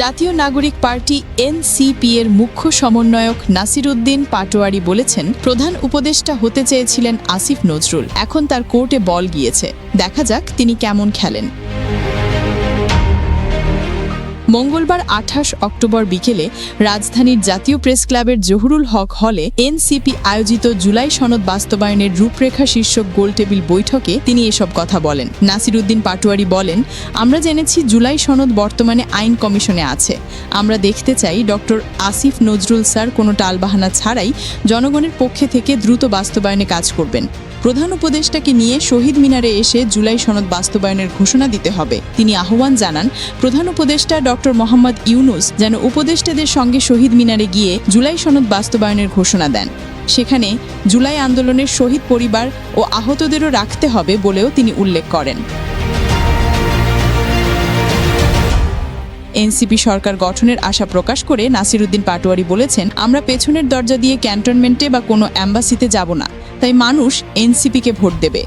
জাতীয় নাগরিক party NCP এর মুখ্য সমন্বয়ক নাসির উদ্দিন পাটোয়ারি বলেছেন, প্রধান উপদেষ্টা হতে চেয়েছিলেন আসিফ নজরুল, এখন তার কোর্টে বল গিয়েছে। দেখা যাক তিনি কেমন খেলেন। মঙ্গলবার আঠাশ অক্টোবর বিকেলে রাজধানীর জাতীয় প্রেস ক্লাবের জহুরুল হক হলে এনসিপি আয়োজিত জুলাই সনদ বাস্তবায়নের রূপরেখা শীর্ষক গোলটেবিল বৈঠকে তিনি এসব কথা বলেন। নাসিরুদ্দিন পাটোয়ারি বলেন, আমরা জেনেছি জুলাই সনদ বর্তমানে আইন কমিশনে আছে। আমরা দেখতে চাই ডক্টর আসিফ নজরুল স্যার কোনো টালবাহানা ছাড়াই জনগণের পক্ষে থেকে দ্রুত বাস্তবায়নে কাজ করবেন। প্রধান উপদেষ্টাকে নিয়ে শহীদ মিনারে এসে জুলাই সনদ বাস্তবায়নের ঘোষণা দিতে হবে। তিনি আহ্বান জানান, প্রধান উপদেষ্টা ডক্টর মোহাম্মদ ইউনুস যেন উপদেষ্টাদের সঙ্গে শহীদ মিনারে গিয়ে জুলাই সনদ বাস্তবায়নের ঘোষণা দেন। সেখানে জুলাই আন্দোলনের শহীদ পরিবার ও আহতদেরও রাখতে হবে বলেও তিনি উল্লেখ করেন। এনসিপি সরকার গঠনের আশা প্রকাশ করে নাসিরুদ্দিন পাটোয়ারি বলেছেন, আমরা পেছনের দরজা দিয়ে ক্যান্টনমেন্টে বা কোনো অ্যাম্বাসিতে যাব না, তাই মানুষ এনসিপিকে ভোট দেবে।